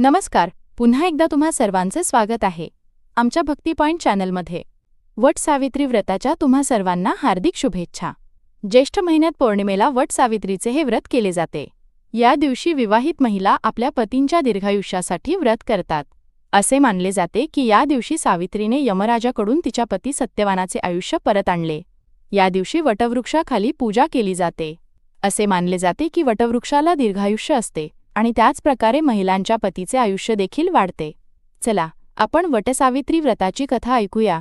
नमस्कार पुन्हा एकदा तुम्हा सर्वांचे स्वागत आहे. आमच्या भक्ती पॉईंट चॅनलमध्ये. वट सावित्री व्रताच्या तुम्हा सर्वांना हार्दिक शुभेच्छा. ज्येष्ठ महिन्यात पौर्णिमेला वट सावित्रीचे हे व्रत केले जाते. या दिवशी विवाहित महिला आपल्या पतींच्या दीर्घायुष्यासाठी व्रत करतात. असे मानले जाते की या दिवशी सावित्रीने यमराजाकडून तिच्या पती सत्यवानाचे आयुष्य परत आणले. या दिवशी वटवृक्षाखाली पूजा केली जाते. असे मानले जाते की वटवृक्षाला दीर्घायुष्य असते. आणि त्याच प्रकारे महिलांच्या पतीचे आयुष्य देखील वाढते. चला आपण वटसावित्री व्रताची कथा ऐकूया.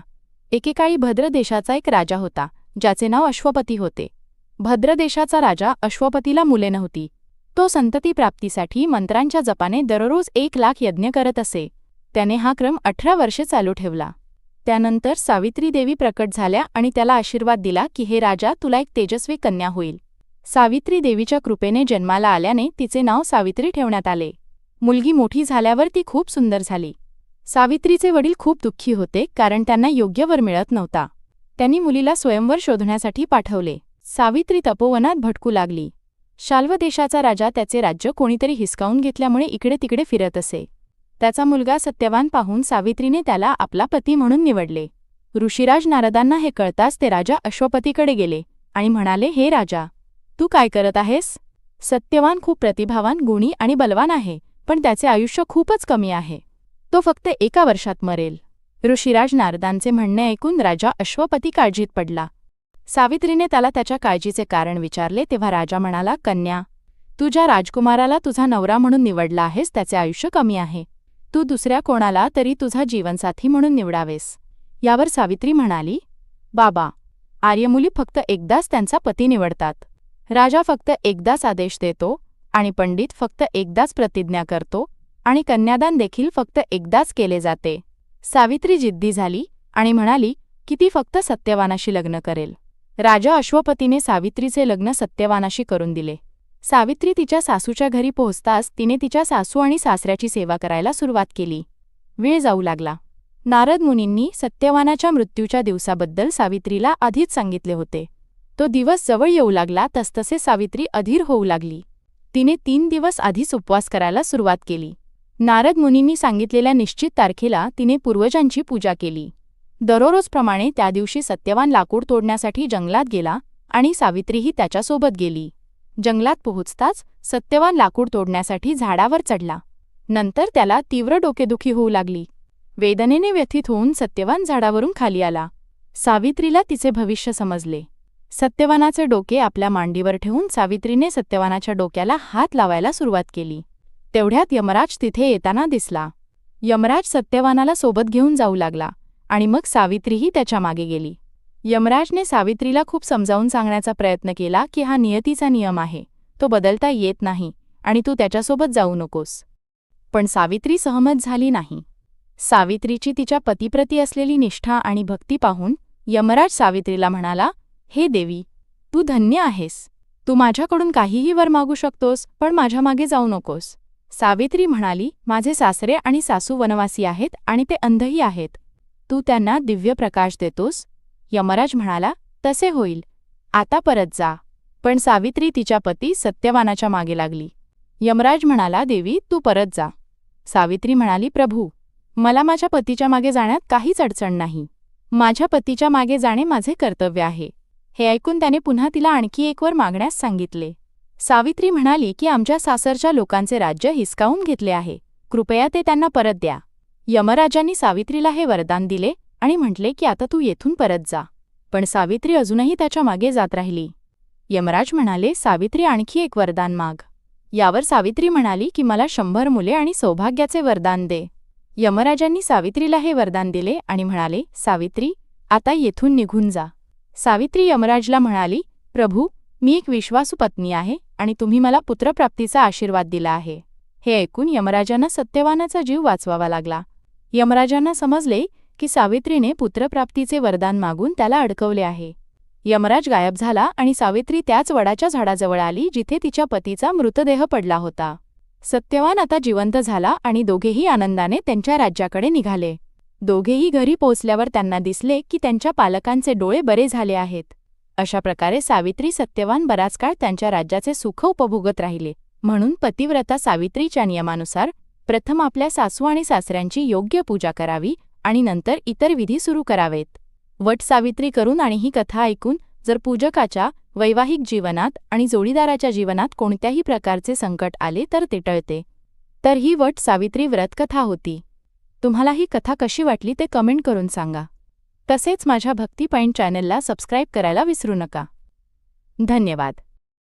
एकेकाळी भद्र देशाचा एक राजा होता ज्याचे नाव अश्वपती होते. भद्र देशाचा राजा अश्वपतीला मुले नव्हती. तो संतती प्राप्तीसाठी मंत्रांच्या जपाने दररोज एक लाख यज्ञ करत असे. त्याने हा क्रम अठरा वर्षे चालू ठेवला. त्यानंतर सावित्री देवी प्रकट झाल्या आणि त्याला आशीर्वाद दिला की हे राजा तुला एक तेजस्वी कन्या होईल. सावित्री देवीच्या कृपेने जन्माला आल्याने तिचे नाव सावित्री ठेवण्यात आले. मुलगी मोठी झाल्यावर ती खूप सुंदर झाली. सावित्रीचे वडील खूप दुःखी होते कारण त्यांना योग्य वर मिळत नव्हता. त्यांनी मुलीला स्वयंवर शोधण्यासाठी पाठवले. सावित्री तपोवनात भटकू लागली. शाल्व देशाचा राजा त्याचे राज्य कोणीतरी हिसकावून घेतल्यामुळे इकडे तिकडे फिरत असे. त्याचा मुलगा सत्यवान पाहून सावित्रीने त्याला आपला पती म्हणून निवडले. ऋषीराज नारदांना हे कळताच ते राजा अश्वपतीकडे गेले आणि म्हणाले हे राजा तू काय करत आहेस? सत्यवान खूप प्रतिभावान गुणी आणि बलवान आहे पण त्याचे आयुष्य खूपच कमी आहे. तो फक्त एका वर्षात मरेल. ऋषीराज नारदांचे म्हणणे ऐकून राजा अश्वपती काळजीत पडला. सावित्रीने त्याला त्याच्या काळजीचे कारण विचारले तेव्हा राजा म्हणाला कन्या तू ज्या राजकुमाराला तुझा नवरा म्हणून निवडला आहेस त्याचे आयुष्य कमी आहे. तू दुसऱ्या कोणाला तरी तुझा जीवनसाथी म्हणून निवडावेस. यावर सावित्री म्हणाली बाबा आर्यमुली फक्त एकदाच त्यांचा पती निवडतात. राजा फक्त एकदाच आदेश देतो आणि पंडित फक्त एकदाच प्रतिज्ञा करतो आणि कन्यादान देखील फक्त एकदाच केले जाते. सावित्री जिद्दी झाली आणि म्हणाली की ती फक्त सत्यवानाशी लग्न करेल. राजा अश्वपतीने सावित्रीचे लग्न सत्यवानाशी करून दिले. सावित्री तिच्या सासूच्या घरी पोहोचताच तिने तिच्या सासू आणि सासऱ्याची सेवा करायला सुरुवात केली. वेळ जाऊ लागला. नारद मुनींनी सत्यवानाच्या मृत्यूच्या दिवसाबद्दल सावित्रीला आधीच सांगितले होते. तो दिवस जवळ येऊ लागला तसतसे सावित्री अधीर होऊ लागली. तिने तीन दिवस आधीच उपवास करायला सुरुवात केली. नारद मुनींनी सांगितलेल्या निश्चित तारखेला तिने पूर्वजांची पूजा केली. दररोजप्रमाणे त्या दिवशी सत्यवान लाकूड तोडण्यासाठी जंगलात गेला आणि सावित्रीही त्याच्यासोबत गेली. जंगलात पोहोचताच सत्यवान लाकूड तोडण्यासाठी झाडावर चढला. नंतर त्याला तीव्र डोकेदुखी होऊ लागली. वेदनेने व्यथित होऊन सत्यवान झाडावरून खाली आला. सावित्रीला तिचे भविष्य समजले. सत्यवानाचे डोके आपल्या मांडीवर ठेवून सावित्रीने सत्यवानाच्या डोक्याला हात लावायला सुरुवात केली. तेवढ्यात यमराज तिथे येताना दिसला. यमराज सत्यवानाला सोबत घेऊन जाऊ लागला आणि मग सावित्रीही त्याच्यामागे गेली. यमराजने सावित्रीला खूप समजावून सांगण्याचा प्रयत्न केला की हा नियतीचा नियम आहे. तो बदलता येत नाही आणि तू त्याच्यासोबत जाऊ नकोस. पण सावित्री सहमत झाली नाही. सावित्रीची तिच्या पतीप्रती असलेली निष्ठा आणि भक्ती पाहून यमराज सावित्रीला म्हणाला हे देवी तू धन्य आहेस. तू माझ्याकडून काहीही वर मागू शकतोस पण माझ्या मागे जाऊ नकोस. सावित्री म्हणाली माझे सासरे आणि सासू वनवासी आहेत आणि ते अंधही आहेत. तू त्यांना दिव्य प्रकाश देतोस. यमराज म्हणाला तसे होईल. आता परत जा. पण सावित्री तिच्या पती सत्यवानाच्या मागे लागली. यमराज म्हणाला देवी तू परत जा. सावित्री म्हणाली प्रभू मला माझ्या पतीच्या मागे जाण्यात काहीच अडचण नाही. माझ्या पतीच्या मागे जाणे माझे कर्तव्य आहे. हे ऐकून त्याने पुन्हा तिला आणखी एकवर मागण्यास सांगितले. सावित्री म्हणाली की आमच्या सासरच्या लोकांचे राज्य हिसकावून घेतले आहे. कृपया ते त्यांना परत द्या. यमराजांनी सावित्रीला हे वरदान दिले आणि म्हटले की आता तू येथून परत जा. पण सावित्री अजूनही त्याच्यामागे जात राहिली. यमराज म्हणाले सावित्री आणखी एक वरदान माग. यावर सावित्री म्हणाली की मला शंभर मुले आणि सौभाग्याचे वरदान दे. यमराजांनी सावित्रीला हे वरदान दिले आणि म्हणाले सावित्री आता येथून निघून जा. सावित्री यमराजला म्हणाली प्रभू मी एक विश्वासू पत्नी आहे आणि तुम्ही मला पुत्रप्राप्तीचा आशीर्वाद दिला आहे. हे ऐकून यमराजांना सत्यवानाचा जीव वाचवावा लागला. यमराजांना समजले की सावित्रीने पुत्रप्राप्तीचे वरदान मागून त्याला अडकवले आहे. यमराज गायब झाला आणि सावित्री त्याच वडाच्या झाडाजवळ आली जिथे तिच्या पतीचा मृतदेह पडला होता. सत्यवान आता जिवंत झाला आणि दोघेही आनंदाने त्यांच्या राज्याकडे निघाले. दोघेही घरी पोचल्यावर त्यांना दिसले की त्यांच्या पालकांचे डोळे बरे झाले आहेत. अशा प्रकारे सावित्री सत्यवान बराच काळ त्यांच्या राज्याचे सुख उपभोगत राहिले. म्हणून पतिव्रता सावित्रीच्या नियमानुसार प्रथम आपल्या सासू आणि सासऱ्यांची योग्य पूजा करावी आणि नंतर इतर विधी सुरू करावेत. वट सावित्री करून आणि ही कथा ऐकून जर पूजकाच्या वैवाहिक जीवनात आणि जोडीदाराच्या जीवनात कोणत्याही प्रकारचे संकट आले तर ते टळते. तर ही वट सावित्री व्रतकथा होती. तुम्हाला ही कथा कशी वाटली ते कमेंट करून सांगा. तसेच माझ्या भक्ती पॉईंट चॅनलला सबस्क्राईब करायला विसरू नका. धन्यवाद.